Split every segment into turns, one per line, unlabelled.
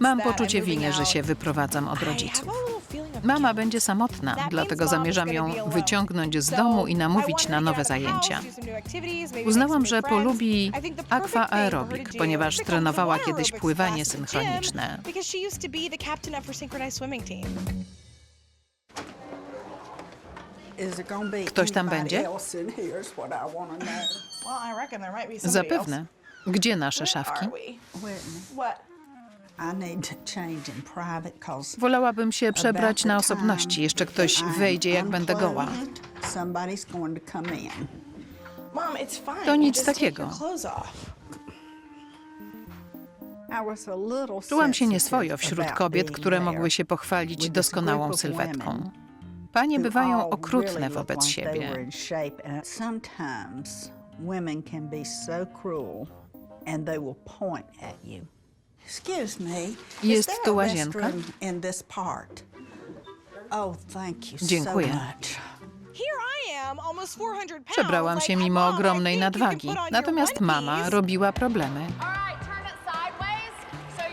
Mam poczucie winy, że się wyprowadzam od rodziców. Mama będzie samotna, dlatego zamierzam ją wyciągnąć z domu i namówić na nowe zajęcia. Uznałam, że polubi aqua aerobik, ponieważ trenowała kiedyś pływanie synchroniczne.
Ktoś tam będzie?
Zapewne. Gdzie nasze szafki? Wolałabym się przebrać na osobności. Jeszcze ktoś wejdzie, jak będę goła.
To nic takiego.
Czułam się nieswojo wśród kobiet, które mogły się pochwalić doskonałą sylwetką. Panie bywają okrutne wobec siebie.
Women can be so cruel and they will point at you. Excuse me.
Jest
is there
tu
a
łazienka?
restroom In this part. Oh, thank you
Dziękuję.
so much.
Przebrałam się mimo ogromnej nadwagi. Natomiast mama robiła problemy.
All right, turn it sideways. So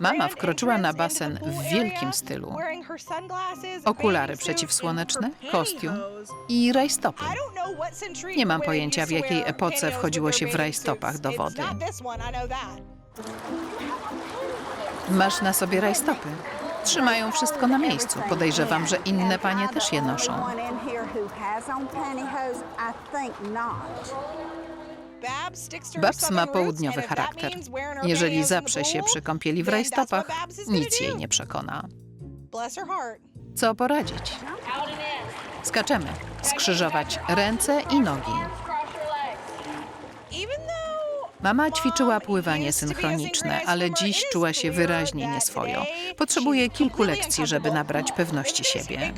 Mama wkroczyła na basen w wielkim stylu. Okulary przeciwsłoneczne, kostium i rajstopy.
Nie mam pojęcia, w jakiej epoce wchodziło się w rajstopach do wody.
Masz na sobie rajstopy. Trzymają wszystko na miejscu. Podejrzewam, że inne panie też je noszą.
Babs ma południowy charakter. Jeżeli zaprze się przy kąpieli w rajstopach, nic jej nie
przekona. Co poradzić? Skaczemy. Skrzyżować ręce i nogi. Mama ćwiczyła pływanie synchroniczne, ale dziś czuła się wyraźnie nieswojo. Potrzebuje kilku lekcji, żeby nabrać pewności siebie.